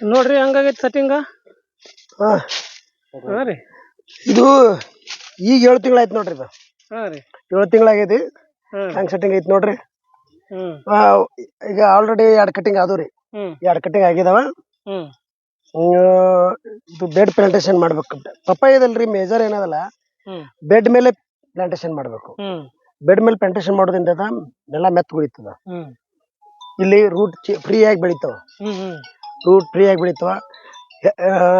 ನೋಡ್ರಿ ಹಂಗಾಗೈತಿ ಸೆಟ್ಟಿಂಗ ಹಾ. ಹಾ ರೀ. ಇದು ಈಗ ಏಳು ತಿಂಗಳಾಯ್ತು ನೋಡ್ರಿ ಇದು. ಹಾ ರೀ. ಏಳು ತಿಂಗಳಾಗೈತಿ. ಹ್ಮ್ ಹಂಗ್ ಸೆಟ್ಟಿಂಗ್ ಐತಿ ನೋಡ್ರಿ? ಹ್ಮ್. ಆ, ಈಗ ಆಲ್ರೆಡಿ ಎರಡು ಕಟಿಂಗ್ ಆದವು ರೀ. ಹ್ಮ್. ಎರಡು ಕಟಿಂಗ್ ಆಗಿದಾವ. ಹ್ಮ್. ಹ್ಮ್, ಇದು ಬೆಡ್ ಪ್ಲಾಂಟೇಶನ್ ಮಾಡ್ಬೇಕು. ಪಪ್ಪಾಯದಲ್ರಿ ಮೇಜರ್ ಏನದಲ್ಲ ಹ್ಮ್. ಬೆಡ್ ಮೇಲೆ ಪ್ಲಾಂಟೇಶನ್ ಮಾಡ್ಬೇಕು. ಹ್ಮ್. ಬೆಡ್ ಮೇಲೆ ಪ್ಲಾಂಟೇಶನ್ ಮಾಡೋದ್ರಿಂದ ಅದ ನೆಲ ಮೆತ್ತ ಉಳಿತದ. ಹ್ಮ್. ಇಲ್ಲಿ ರೂಟ್ ಫ್ರೀ ಆಗಿ ಬೆಳಿತಾವ. ಹ್ಮ್ ಹ್ಮ್. ರೂಟ್ ಟ್ರೀ ಆಗಿ ಬೆಳಿತಾವ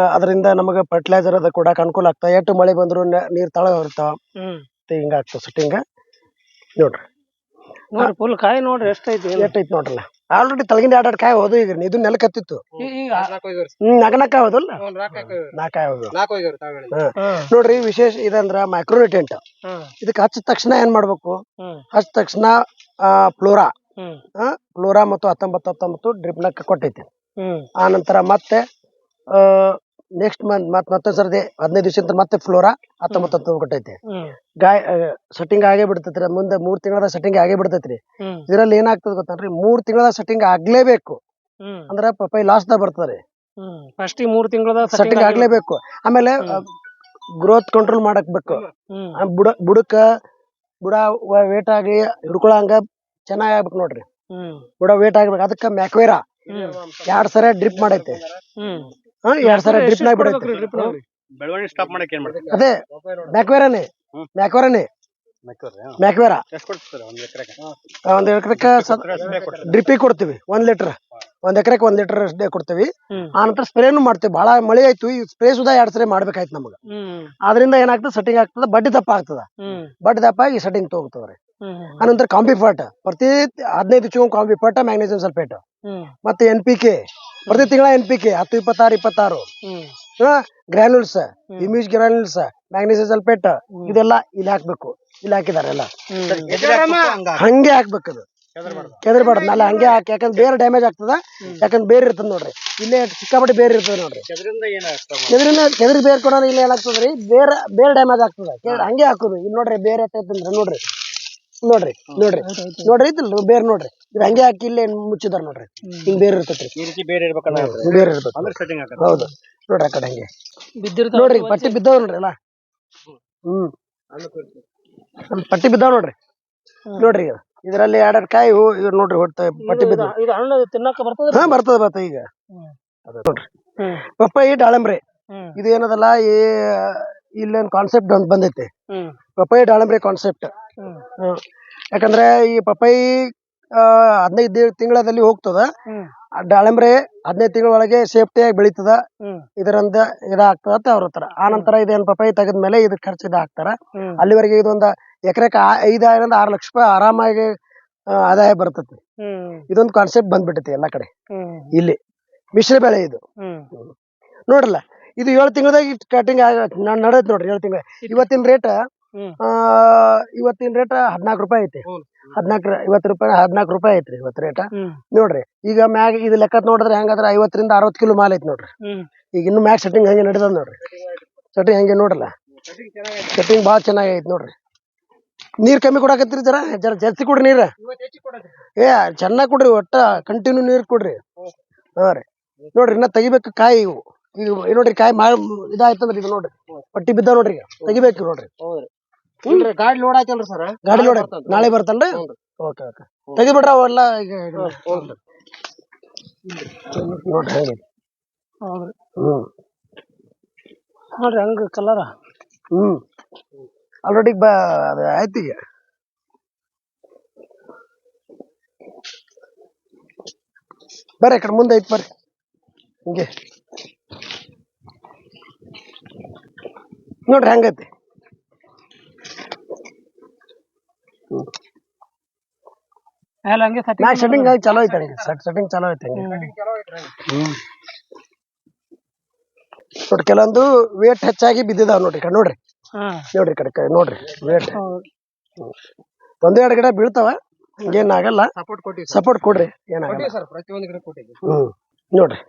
ಅದರಿಂದ ನಮಗೆ ಫರ್ಟಿಲೈಸರ್ ಅದ ಕೊಡಕ್ ಅನುಕೂಲ ಆಗ್ತಾವ ಎಷ್ಟು ಮಳೆ ಬಂದ್ರು ನೀರು ತಳ ಇರ್ತಾವ ಹ್ಮ್. ಹಿಂಗ ಆಗ್ತದ ಸೆಟ್ಟಿಂಗ ನೋಡ್ರಿ. ನೋಡ್ರಿ ಫುಲ್ ಕಾಯಿ ನೋಡ್ರಿ ಎಷ್ಟೈತಿ ಎಷ್ಟೈತಿ ನೋಡ್ರಲ್ಲ. ಆಲ್ರೆಡಿ ತಳಗಿಂದ ಎರಡು ಕಾಯಿ ಹೋದು ಈಗ ಇದು ನೆಲ ಕತ್ತಿತ್ತು ಈಗ ಹ್ಮ್ ನಾಲ್ಕು ನಾಲ್ಕು ಹೋದಲ್ಲ? ನಾಲ್ಕಾಯಿ ಹೋದು ನೋಡ್ರಿ ವಿಶೇಷ ಇದಂದ್ರ ಮೈಕ್ರೋನಿಟೆಂಟ್ ಹ್ಮ್. ಇದಕ್ಕೆ ಹಚ್ಚಿದ ತಕ್ಷಣ ಏನ್ ಮಾಡ್ಬೇಕು? ಹಚ್ಚ ಹಚ್ಚಿದ ತಕ್ಷಣ ಫ್ಲೋರಾ ಫ್ಲೋರಾ ಮತ್ತು ಹತ್ತೊಂಬತ್ತು ಹತ್ತೊಂಬತ್ತು ಡ್ರಿಪ್ ನಾಗ ಕೊಟ್ಟೈತಿ. ಆ ನಂತರ ಮತ್ತೆ ನೆಕ್ಸ್ಟ್ ಮಂತ್ ಮತ್ ಮತ್ತೊಂದ್ ಸರ್ತಿ ಹದಿನೈದು ದಿವಸ ಮತ್ತೆ ಫ್ಲೋರಾ ಹತ್ತೊಂಬತ್ತು ಹತ್ತೊಂಬತ್ತು ಕೊಟ್ಟೈತಿ ಗಾಯ ಸೆಟ್ಟಿಂಗ್ ಆಗೇ ಬಿಡ್ತೈತ್ರಿ. ಮುಂದೆ ಮೂರ್ ತಿಂಗಳ ಸೆಟ್ಟಿಂಗ್ ಆಗೇ ಬಿಡ್ತೈತ್ರಿ. ಇದ್ರಲ್ಲಿ ಏನಾಗ್ತದ ಗೊತ್ತನ್ರಿ? ಮೂರ್ ತಿಂಗಳ ಸೆಟ್ಟಿಂಗ್ ಆಗ್ಲೇಬೇಕು. ಬೇಕು ಅಂದ್ರ ಪಪ್ಪಾಯಿ ಲಾಸ್ ದಾಗ ಬರ್ತದ್ರಿ ಫಸ್ಟ್ ಮೂರ್ ತಿಂಗಳ ಸೆಟ್ಟಿಂಗ್ ಆಗ್ಲೇಬೇಕು. ಆಮೇಲೆ ಗ್ರೋತ್ ಕಂಟ್ರೋಲ್ ಮಾಡಕ್ ಬೇಕು ಹ್ಮ್. ಆ ಬುಡ ಬುಡಕ್ಕ ಬುಡ ವೇಟ್ ಆಗಿ ಹಿಡ್ಕೊಳಂಗ ಚೆನ್ನಾಗ್ ಆಗ್ಬೇಕು ನೋಡ್ರಿ. ಬುಡ ವೇಟ್ ಆಗ್ಬೇಕು. ಅದಕ್ಕ ಮ್ಯಾಕ್ವೇರಾ. ಎರಡ್ ಸರ ಡ್ರಿಪ್ ಮಾಡೈತೆ. ಹ್ಮ್. ಹಾ ಎರಡ್ ಸರ ಡ್ರಿಪ್ ನಾಗ ಬಿಡೈತೆ ಬೆಳವಣಿಗೆ ಸ್ಟಾಪ್ ಮಾಡಕ್ ಏನ್ ಮಾಡ್ತಾರೆ? ಅದೇ ಬ್ಯಾಕ್ವೇರನೆ ಹ್ಮ್. ಮ್ಯಾಕ್ವೇರಾ ಎಷ್ಟು ಕೊಡ್ತೀರಾ ಒಂದ್ ಎಕರೆಗೆ? ಒಂದ್ ಡ್ರಿಪ್ಪಿಗೆ ಕೊಡ್ತೀವಿ ಒಂದ್ ಲೀಟರ್. ಒಂದ್ ಎಕರೆಕ್ ಒಂದ್ ಲೀಟರ್ ಅಷ್ಟೇ ಕೊಡ್ತೀವಿ. ಆ ನಂತರ ಸ್ಪ್ರೇನು ಮಾಡ್ತೀವಿ ಬಹಳ ಮಳೆ ಆಯ್ತು ಈ ಸ್ಪ್ರೇ ಸುಧಾ ಎರಡ್ ಸರಿ ಮಾಡ್ಬೇಕಾಯ್ತು ನಮಗ. ಹ್ಮ್. ಆದ್ರಿಂದ ಏನಾಗ್ತದೆ ಸೆಟ್ಟಿಂಗ್ ಆಗ್ತದ ಬಡ್ಡಿ ದಪ್ಪ ಆಗ್ತದ. ಬಡ್ಡಿ ದಪ್ಪ ಆಗಿ ಸೆಟ್ಟಿಂಗ್ ತಗೋತವ್ರಿ. ಆನಂತರ ಕಾಂಬಿ ಫಾಟ್ ಪ್ರತಿ ಹದಿನೈದು ಚಿಗೊಂದ್ ಕಾಂಬಿ ಫಾಟ್ ಮ್ಯಾಗ್ನೀಸಿಯಂ ಸಲ್ಫೇಟ್ ಮತ್ತೆ ಎನ್ ಪಿ ಕೆ ಪ್ರತಿ ತಿಂಗಳ ಎನ್ ಪಿ ಕೆ ಹತ್ತು ಇಪ್ಪತ್ತಾರು ಇಪ್ಪತ್ತಾರು. ಗ್ರಾನ್ಯೂಲ್ಸ್ ಇಮ್ಯೂಸ್ ಗ್ರಾನ್ಯೂಲ್ಸ್ ಮ್ಯಾಗ್ನೀಸಿಯಂ ಸಲ್ಫೇಟ್ ಇದೆಲ್ಲ ಇಲ್ಲಿ ಹಾಕ್ಬೇಕು. ಇಲ್ಲಿ ಹಾಕಿದಾರೆ ಎಲ್ಲ. ಹಂಗೆ ಅದು. ಕೆದರ್ಬಾರ್ದು. ನಾಳೆ ಹಂಗೆ ಹಾಕಿ ಯಾಕಂದ್ರೆ ಬೇರೆ ಡ್ಯಾಮೇಜ್ ಆಗ್ತದ. ಯಾಕಂದ್ರೆ ಬೇರೆ ಇರ್ತದ ನೋಡ್ರಿ. ಇಲ್ಲೇ ಸಿಕ್ಕಾಪಟ್ಟೆ ಬೇರೆ ಇರ್ತದ ನೋಡ್ರಿ. ಕೆದರಿಂದ ಕೆದರಿ ಬೇರೆ ಕೊಡೋಣ ಇಲ್ಲಿ ಏನಾಗ್ತದ್ರಿ ಬೇರೆ ಬೇರೆ ಡ್ಯಾಮೇಜ್ ಆಗ್ತದ. ಕೆಳ- ಹಂಗೆ ಹಾಕೋದು. ಇಲ್ಲಿ ನೋಡ್ರಿ ಬೇರೆ ಎತ್ತಂದ್ರೆ ನೋಡ್ರಿ. ನೋಡ್ರಿ ನೋಡ್ರಿ. ನೋಡ್ರಿ ಇದಿಲ್ಲ ಬೇರೆ ನೋಡ್ರಿ. ಇದು ಹಂಗೆ ಹಾಕಿ ಇಲ್ಲೇ ಮುಚ್ಚಿದಾರ ನೋಡ್ರಿ. ಹಿಂಗ್ ಬೇರೆ ಇರ್ತೈತ್ರಿ. ಈ ರೀತಿ ಬೇರೆ ಇರ್ಬೇಕಲ್ಲ ಬೇರೆ ಇರ್ತೈತಿ ಅಂದ್ರೆ ಸೆಟ್ಟಿಂಗ್ ಹೌದು. ನೋಡ್ರಿ ಆ ಕಡೆ ಹಂಗೆ. ಬಿದ್ದಿರ್ತಾವ ನೋಡ್ರಿ ಪಟ್ಟಿ ಬಿದ್ದಾವ ನೋಡ್ರಿ ಅಲ್ಲ ಹ್ಮ್ ಪಟ್ಟಿ ಬಿದ್ದಾವ ನೋಡ್ರಿ. ನೋಡ್ರಿ ಈಗ. ಇದರಲ್ಲಿ ಎರಡೆರಡು ಕಾಯಿ ಹೂ- ಇವ್ ನೋಡ್ರಿ ಹೊಟ್ಟೆ ಪಟ್ಟಿ ಬಿದ್ದ. ಇದು ಹಣ್ಣು ತಿನ್ನಕ ಬರ್ತದ ಹಾ ಬರ್ತದ ಬರ್ತದ ಈಗ. ಅದ ನೋಡ್ರಿ. ಹ್ಮ್. ಪಪ್ಪಾಯಿ ದಾಳಂಬ್ರಿ. ಇದು ಏನದಲ್ಲ ಈ ಇಲ್ಲೊಂದು ಕಾನ್ಸೆಪ್ಟ್ ಒಂದು ಬಂದೈತಿ. ಹ್ಮ್. ಪಪ್ಪಾಯಿ ದಾಳಂಬ್ರಿ ಕಾನ್ಸೆಪ್ಟ್ ಯಾಕಂದ್ರೆ ಈ ಪಪ್ಪಾಯಿ ಹದಿನೈದು ತಿಂಗಳಲ್ಲಿ ಹೋಗ್ತದ. ದಾಳಿಂಬ್ರೆ ಹದಿನೈದು ತಿಂಗಳ ಒಳಗೆ ಸೇಫ್ಟಿಯಾಗಿ ಬೆಳೀತದ. ಹ್ಮ್. ಇದರಿಂದ ಇದಾಗ್ತದ ಅಂತ ಅವ್ರ ಹತ್ರ. ಆ ನಂತರ ಇದೇನ್ ಪಪ್ಪಾಯಿ ತೆಗೆದ್ಮೇಲೆ ಇದ್ ಖರ್ಚು ಇದ್ ಹಾಕ್ತಾರ ಅಲ್ಲಿವರೆಗೆ ಇದೊಂದ ಎಕರೆಕ್ ಐದಾயிರದಿಂದ ಆರು ಲಕ್ಷ ರೂಪಾಯಿ ಆರಾಮಾಗಿ ಆ, ಆದಾಯ ಬರ್ತತಿ ಇದೊಂದು ಕಾನ್ಸೆಪ್ಟ್ ಬಂದ್ಬಿಟ್ಟೈತಿ ಎಲ್ಲಾ ಕಡೆ. ಇಲ್ಲಿ. ಮಿಶ್ರ ಬೆಳೆ ಇದು. ನೋಡ್ರಲ್ಲ ಇದು ಏಳು ತಿಂಗಳದಾಗ ಕಟಿಂಗ್ ಆಗ ನಡೆದ್ ನೋಡ್ರಿ ಏಳು ತಿಂಗಳ ಇವತ್ತಿನ ರೇಟ್ ಹ್ಮ್. ಇವತ್ತಿನ ರೇಟ್ ಹದಿನಾಲ್ಕು ರೂಪಾಯಿ ಐತಿ. ಹ್ಮ್. ಹದಿನಾಲ್ಕು ಇವತ್ತು ರೂಪಾಯಿ ಹದಿನಾಲ್ಕು ರೂಪಾಯಿ ಐತ್ರಿ ಇವತ್ತು ರೇಟ್ ಹ್ಮ್. ನೋಡ್ರಿ ಈಗ ಮ್ಯಾಗ ಇದು ಲೆಕ್ಕ ನೋಡಿದ್ರೆ ಹೆಂಗಂದ್ರ ಐವತ್ತರಿಂದ ಅರವತ್ತು ಕಿಲೋ ಮಾಲ್ ಐತಿ ನೋಡ್ರಿ. ಹ್ಮ್. ಈಗ ಇನ್ನು ಮ್ಯಾಗ ಸೆಟ್ಟಿಂಗ್ ಹಂಗೆ ನಡೆದ ನೋಡ್ರಿ. ಸೆಟ್ಟಿಂಗ್ ಹಂಗೆ ನೋಡ್ರಲ್ಲ. ಸೆಟ್ಟಿಂಗ್ ಭಾಳ ಚೆನ್ನಾಗಿ ಐತಿ ನೋಡ್ರಿ. ನೀರ್ ಕಮ್ಮಿ ಕೊಡಾಕತ್ತೀರಿ ಜರ? ಜರ ಜಾಸ್ತಿ ಕೊಡ್ರಿ ನೀರ್? ಏ ಚೆನ್ನಾಗಿ ಕೊಡ್ರಿ ಒಟ್ಟ ಕಂಟಿನ್ಯೂ ನೀರ್ ಕೊಡ್ರಿ. ಹಾ ರೀ. ನೋಡ್ರಿ ಇನ್ನ ತೆಗಿಬೇಕು ಕಾಯಿ ಇವು. ಈಗ ಇವ್ ನೋಡ್ರಿ ಕಾಯಿ ಮಾ ಇದಾಯ್ತಂದ್ರಿ ಇದು ನೋಡ್ರಿ. ಪಟ್ಟಿ ಬಿದ್ದಾವ ನೋಡ್ರಿ ಈಗ. ತೆಗಿಬೇಕು ನೋಡ್ರಿ. ಇಲ್ರಿ ಗಾಡಿ ಲೋಡ್ ಆಯ್ತಲ್ರಿ ಸರ್ ಗಾಡಿ ಲೋಡ್ ನಾಳೆ ಬರ್ತನ್ರಿ ಓಕೆ ಓಕೆ ತೆಗಿಬಿಡ್ರ ಅವೆಲ್ಲ ಈಗ ನೋಡ್ರಿ ಹೆಂಗೈತಿ ಹೌದ್ರಿ. ಹ್ಮ್. ನೋಡ್ರಿ ಹಂಗ ಕಲರ ಹ್ಮ್. ಆಲ್ರೆಡಿ ಬಾ ಅದು ಆಯ್ತು ಈಗ. ಬರ್ರಿ ಕಡೆ ಮುಂದೆ ಐತಿ ಬರ್ರಿ. ಹಿಂಗೆ. ನೋಡ್ರಿ ಹೆಂಗೈತಿ? ಎಲ್ಲ ಹಂಗೆ ಸತಿ ನಾ ಸೆಟ್ಟಿಂಗ್ ಚಲೋ ಐತೆ ಹಂಗೆ ಸೆಟ್ಟಿಂಗ್ ಚಲೋ ಐತೆ ಹಂಗೆ ಹ್ಮ್. ನೋಡ್ರಿ ಕೆಲವೊಂದು ವೇಟ್ ಹೆಚ್ಚಾಗಿ ಬಿದ್ದಿದಾವ ನೋಡ್ರಿ ಕಡೆ ನೋಡ್ರಿ. ಹಾ. ನೋಡ್ರಿ ಕಡೆ ಕಡೆ ಕ- ನೋಡ್ರಿ ವೇಟ್ ಒಂದೆರಡು ಎರಡು ಗಿಡ ಬೀಳ್ತಾವ ಏನಾಗಲ್ಲ ಆಗಲ್ಲ. ಸಪೋರ್ಟ್ ಸಪೋರ್ಟ್ ಕೊಡ್ರಿ ಏನಾಗಲ್ಲ ಸರ್ ಪ್ರತಿಯೊಂದು ಗಿಡ ಕೊಟ್ಟಿದ್ವಿ ಹ್ಮ್. ನೋಡ್ರಿ.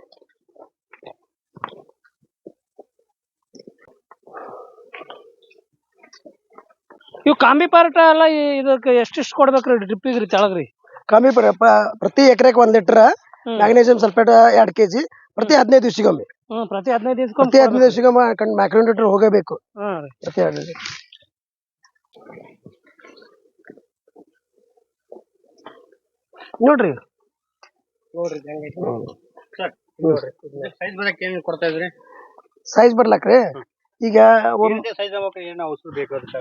ಇವ್ ಕಾಂಬಿ ಪಾರ್ಟ್ ಎಲ್ಲ ಇದಕ್ಕೆ ಎಷ್ಟಿಷ್ಟು ಕೊಡ್ಬೇಕ್ರಿ ಡ್ರಿಪ್ಪಿಗೆ ರೀ ತೆಳಗ್ರಿ? ಕಾಂಬಿ ಪ್ರ- ಪ- ಪ್ರತಿ ಎಕರೆಗೆ ಒಂದ್ ಲೀಟರ್ ಹ್ಮ್. ಮ್ಯಾಗ್ನೇಸಿಯಂ ಸಲ್ಫೇಟ್ ಎರಡ್ ಕೆಜಿ ಪ್ರತಿ ಹದಿನೈದು ದಿವಸಗೊಮ್ಮೆ. ಹ್ಮ್ ಪ್ರತಿ ಹದಿನೈದು ದಿವಸ ಪ್ರತಿ ಹದಿನೈದು ದಿವಸಗೊಮ್ಮೆ ಕಣ್ ಮ್ಯಾಕ್ರೋನೇಟರ್ ಹೋಗಬೇಕು. ರೀ. ಪ್ರತಿ ಹದಿನೈದು ನೋಡ್ರಿ. ನೋಡ್ರಿ ಹೆಂಗೈತಿ. ಸೈಜ್ ಬರಕ್ಕೆ ಏನ್ ಕೊಡ್ತಾ ಇದ್ರಿ? ಸೈಜ್ ಬರ್ಲಾಕ್ರಿ? ಈಗ ಒಂದ್ ಸೈಜ್ ಆಗ್ಬೇಕು ಏನು ಔಷಧ ಬೇಕು ಅದಕ್ಕೆ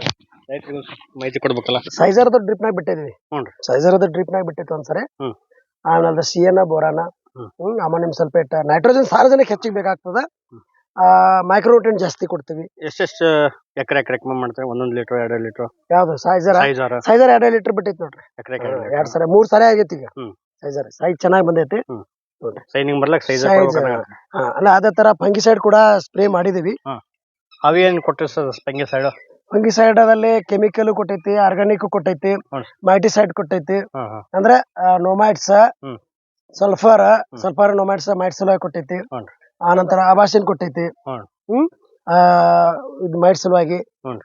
ರೈತರಿಗೆ ಮಾಹಿತಿ ಕೊಡ್ಬೇಕಲ್ಲ? ಸೈಜರ್ದ ಡ್ರಿಪ್ ನಾಗ ಬಿಟ್ಟಿದ್ವಿ. ಸೈಜರ್ ಸೈಜರ್ದ ಡ್ರಿಪ್ ನಾಗ ಬಿಟ್ಟಿತ್ತು ಒಂದ್ಸರಿ. ಹ್ಮ್. ಆಮೇಲೆ ಸಿಎನ boron hmm. Hmm ammonium sulphate nitrogen ಸಾರಜನಕ ಹೆಚ್ಚಿಗೆ ಬೇಕಾಗ್ತದ. ಮೈಕ್ರೋನ್ಯೂಟ್ರಿಯನ್ ಜಾಸ್ತಿ ಕೊಡ್ತೀವಿ. ಎಷ್ಟೆಷ್ಟು ಎಕರೆ ಎಕರೆ ಮಾಡ್ತಾರೆ? ಒಂದೊಂದು ಲೀಟರ್ ಎರಡು ಲೀಟರ್ ಯಾವ್ದು? ಸೈಜರ್ ಸೈಜ್ ಆರ ಸೈಜರ್ ಎರಡ್ ಲೀಟರ್ ಬಿಟ್ಟಿತ್ತು ನೋಡ್ರಿ. ಎಕರೆ ಎರಡ್ ಸರಿ ಮೂರ್ ಸರಿ ಆಗೈತಿ ಈಗ. ಹ್ಮ್. ಸೈಜರ್ ಸೈಜ್ ಚೆನ್ನಾಗಿ ಬಂದೈತಿ. ಸೈನಿಂಗ್ ಬರ್ಲಕ್ ಸೈಜ್ Size, ಹಾ, ಅಲ್ಲ ಅದೇ ತರ ಫಂಗಿಸೈಡ್ ಕೂಡ ಸ್ಪ್ರೇ ಮಾಡಿದೀವಿ. ಅವೇನ್ ಕೊಟ್ಟಿರಿ ಸರ್ ಪಂಗಿ ಸೈಡ್ ಅಲ್ಲಿ ಅದಲ್ಲಿ ಕೆಮಿಕಲ್ ಕೊಟ್ಟೈತಿ ಆರ್ಗಾನಿಕ್ ಕೊಟ್ಟೈತಿ ಹ್ಮ್. ಮೈಟಿಸೈಡ್ ಕೊಟ್ಟೈತಿ ಹಾ ಹಾ ಅಂದ್ರೆ no mites hmm. Sulphur sulphur no mites mite ಸಲುವಾಗಿ ಕೊಟ್ಟೈತಿ ಆ ನಂತರ ಅಬಾಸಿನ್ ಕೊಟ್ಟೈತಿ ಹ್ಮ್. ಹ್ಮ್ ಆ, ಇದು ಮೈಟ್ ಸಲುವಾಗಿ ಹ್ಮ್.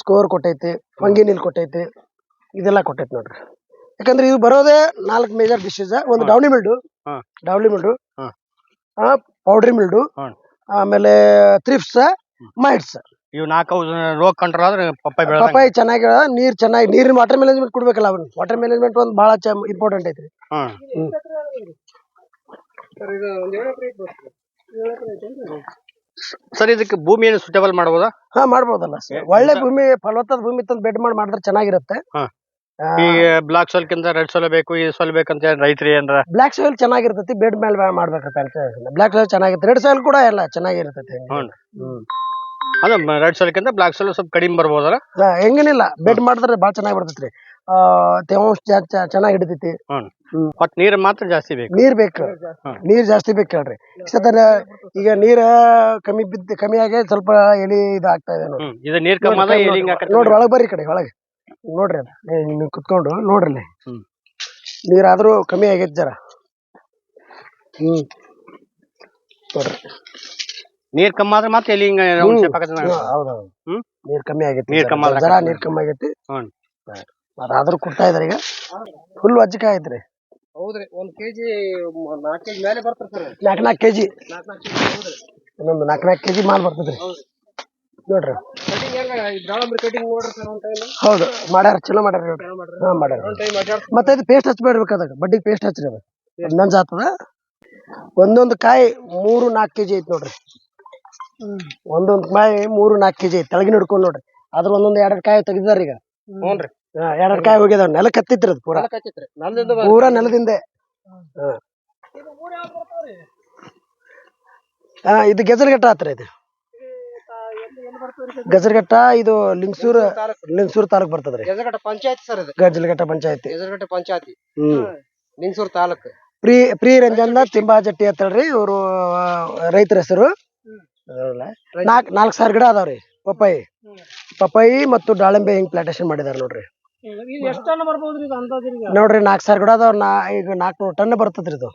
ಸ್ಕೋರ್ ಕೊಟ್ಟೈತಿ ಫಂಗಿನಿಲ್ ಕೊಟ್ಟೈತಿ ಇದೆಲ್ಲ ಕೊಟ್ಟೈತಿ ನೋಡ್ರಿ ಯಾಕಂದ್ರೆ ಇದು ಬರೋದೇ ನಾಲ್ಕು ಮೇಜರ್ ಡಿಶಸ್ ಒಂದು ಹ್ಮ್. Downy mildew downy downy mildew hmm. Powdery mildew hmm. ಆಮೇಲೆ ಥ್ರಿಪ್ಸ್ ಮೈಟ್ಸ್ ಇವ್ ನಾಲ್ಕು ರೋಗ ಕಂಟ್ರೋಲ್ ಆದ್ರೆ ಪಪ್ಪಾಯಿ ಬೆಳೆದ ಪಪ್ಪಾಯಿ ಚೆನ್ನಾಗಿ ನೀರ್ ಚೆನ್ನಾಗಿ ನೀರಿನ ವಾಟರ್ ಮ್ಯಾನೇಜ್ಮೆಂಟ್ ಕೊಡ್ಬೇಕಲ್ಲ ಅವ್ನು ವಾಟರ್ ಮ್ಯಾನೇಜ್ಮೆಂಟ್ ಒಂದು ಬಹಳ ಇಂಪಾರ್ಟೆಂಟ್ ಐತ್ರಿ. ಹ್ಮ್. ಸರ್ ಇದಕ್ಕೆ ಭೂಮಿ ಏನು ಸುಟೇಬಲ್ ಮಾಡ್ಬೋದಾ? ಹಾ ಮಾಡ್ಬೋದಲ್ಲ ಸರ್. ಒಳ್ಳೆ ಭೂಮಿ ಫಲವತ್ತಾದ ಭೂಮಿ ತಂದು ಬೆಡ್ ಮಾಡಿ ಮಾಡಿದ್ರೆ ಚೆನ್ನಾಗಿರುತ್ತೆ. ಹಾ. ಈಗ ಬ್ಲಾಕ್ ಸೋಲ್ಕಿಂತ ರೆಡ್ ಸೋಲ್ ಬೇಕು ಈ ಸೋಲ್ ಬೇಕಂತ ಹೇಳಿ ರೈತರು ಏನ್ರ ಬ್ಲಾಕ್ ಸಾಯಿಲ್ ಚೆನ್ನಾಗಿರ್ತೈತಿ ಬೆಡ್ ಮೇಲೆ ಮಾಡ್ಬೇಕಂತ ಬ್ಲಾಕ್ ಸಾಯಿಲ್ ಚೆನ್ನಾಗಿರುತ್ತೆ ರೆಡ್ ಸಾಯಿಲ್ ಕೂಡ ಎಲ್ಲ ಚೆನ್ನಾಗಿರ್ತೈತಿ ಹ್ಮ್. ಅದ ರೆಡ್ ಸೋಲ್ಕಿಂತ ಬ್ಲಾಕ್ ಸೋಲ್ ಸ್ವಲ್ಪ ಕಡಿಮೆ ಬರ್ಬೋದಲ್ಲ? ಹಾ, ಹೆಂಗೇನಿಲ್ಲ ಬೆಡ್ ಮಾಡಿದ್ರೆ ಬಾಳ ಚೆನ್ನಾಗಿ ಬರ್ತೈತ್ರಿ ಆ ತೇವಾಂಶ ಚ- ಚ- ಚೆನ್ನಾಗಿ ಹಿಡಿತೈತಿ. ಹ್ಞೂ ನೀರು ಮಾತ್ರ ಜಾಸ್ತಿ ಬೇಕು. ನೀರ್ ಬೇಕು. ಹಾ. ನೀರ್ ಜಾಸ್ತಿ ಬೇಕು ಹೇಳ್ರಿ. ಈಗ ನೀರ ಕಮ್ಮಿ ಬಿದ್ದ ಕಮ್ಮಿ ಆಗಿ ಸ್ವಲ್ಪ ಎಲಿ ಇದಾಗ್ತಾ ಇದೆ ನೋಡಿ ಹ್ಮ್. ಇದು ನೀರ್ ಕಮ್ಮಿ ಅದ ನೋಡ್ರಿ ಒಳಗ್ ಬರ್ರಿ ಈ ಕಡೆ ಒಳಗೆ. ನೋಡ್ರಿ ಅದ. ನೀವು ಕುತ್ಕೊಂಡು ನೋಡ್ರಿ ಅಲ್ಲಿ. ಹ್ಮ್. ನೀರಾದ್ರೂ ಕಮ್ಮಿ ಆಗೈತಿ ಜರ. ಹ್ಮ್. ನೋಡ್ರಿ. ನೀರ್ ಕಮ್ಮಿ ಆದ್ರೆ ಮತ್ತೆ ಎಲ್ಲಿ ಹಿಂಗ ರೌಂಡ್ ಶೇಪ್ ಆಗತ್ತೆ ಹ್ಮ್, ಹೌದೌದು ಹ್ಮ್? ನೀರ್ ಕಮ್ಮಿ ಆಗೈತಿ ನೀರ್ ಜರ. ಕಮ್ಮಿ ಜರ ನೀರ್ ಕಮ್ಮಿ ಆಗೈತಿ. ಅದಾದ್ರೂ ಕೊಡ್ತಾ ಇದಾರೆ ಈಗ. ಫುಲ್ ಅಜ್ಜಿಕ ಆಯ್ತ್ರಿ. ಹೌದ್ರಿ ಒಂದ್ ಕೆಜಿ ನಾಲ್ಕು ಕೆಜಿ ಮೇಲೆ ಬರ್ತಾರೆ ಸರ್. ನಾಲ್ಕು ನಾಲ್ಕು ಕೆಜಿ. ಇನ್ನೊಂದು ನಾಲ್ಕು ನಾಲ್ಕು ಕೆಜಿ ಮಾಲ್ ಬರ್ತದ್ರಿ ಕಟಿಂಗ್ ಎಲ್ಲ ದಾಳಂಬ್ರಿ ಕಟಿಂಗ್ ನೋಡ್ರಿ. ಹೌದು ಮಾಡ್ಯಾರ ಚಲೋ ಮಾಡ್ಯಾರ ನೋಡ್ರಿ. ಹಾ ಮಾಡ್ಯಾರ. ಮತ್ತ ಟೈಮ್ ಅಡ್ಡಾಡ್ಸ್ ಮತ್ತೆ ಇದು ಪೇಸ್ಟ್ ಹಚ್ಬೇಡ್ಬೇಕು ಅದಕ್ಕೆ. ಬಡ್ಡಿಗೆ ಪೇಸ್ಟ್ ಹಚ್ರಿ ಅದು. ನಂಜ್ ಆತದ. ಒಂದೊಂದು ಕಾಯಿ ಮೂರು ನಾಲ್ಕು ಕೆಜಿ ಐತಿ ನೋಡ್ರಿ. ಒಂದೊಂದು ಕಾಯಿ ಮೂರು ನಾಲ್ಕು ಕೆಜಿ ಐತಿ. ತೆಳಗಿನ ಹಿಡ್ಕೊಂಡ್ ನೋಡ್ರಿ. ಅದ್ರ ಒಂದೊಂದು ಎರಡೆರಡು ಕಾಯಿ ತೆಗ್ದಾರ ಈಗ. ಹ್ಞೂನ್ರಿ. ಎರಡೆರಡು ಕಾಯಿ ಹೋಗ್ಯದ. ನೆಲ ಕತ್ತಿತ್ರಿ ಅದು ಪೂರಾ. ಪೂರಾ ನೆಲದಿಂದೆ. ಹಾ. ಇದು ಇದು ಗೆಜರ್ಘಟ್ಟ ಆತ್ರಿ ಇದು. ಗಜರ್ಘಟ್ಟ ಇದು ಲಿಂಗಸೂರ್ ಲಿಂಗಸೂರ್ ತಾಲೂಕ್. ಬರ್ತದ್ರಿ ಯಜಗಟ್ಟ ಪಂಚಾಯತ್ ಸರ್ ಇದು ಗಜಲ್ಘಟ್ಟ ಪಂಚಾಯತಿ. ಯಜಗಟ್ಟ ಪಂಚಾಯತಿ. ಹ್ಮ್. ಲಿಂಗಸೂರ್ ತಾಲೂಕ್. ಪ್ರೀ ಪ್ರೀ ರಂಜನ್ ತಿಂಬಾಜಟ್ಟಿ ಅಂತ ಹೇಳ್ರಿ ಇವರು ರೈತರ ಹೆಸರು. ನಾಲ್ಕ್ ನಾಲ್ಕ್ ಸಾವಿರ ಗಿಡ ಅದಾವ್ರಿ ಪಪ್ಪಾಯಿ. ಪಪ್ಪಾಯಿ ಮತ್ತು ದಾಳಿಂಬೆ ಹಿಂಗ್ ಪ್ಲಾಂಟೇಶನ್ ಮಾಡಿದಾರ ನೋಡ್ರಿ. ಇದು ಎಷ್ಟು ಟನ್ ಬರ್ಬೋದ್ರಿ ಇದು ಅಂದಾಜು ಈಗ ನೋಡ್ರಿ ನಾಲ್ಕ್ ಸಾವಿರ ಗಿಡ ಅದಾವ ನಾ ಈಗ ನಾಲ್ಕುನೂರು ಟನ್ ಬರ್ತದ್ರಿ ಇದು.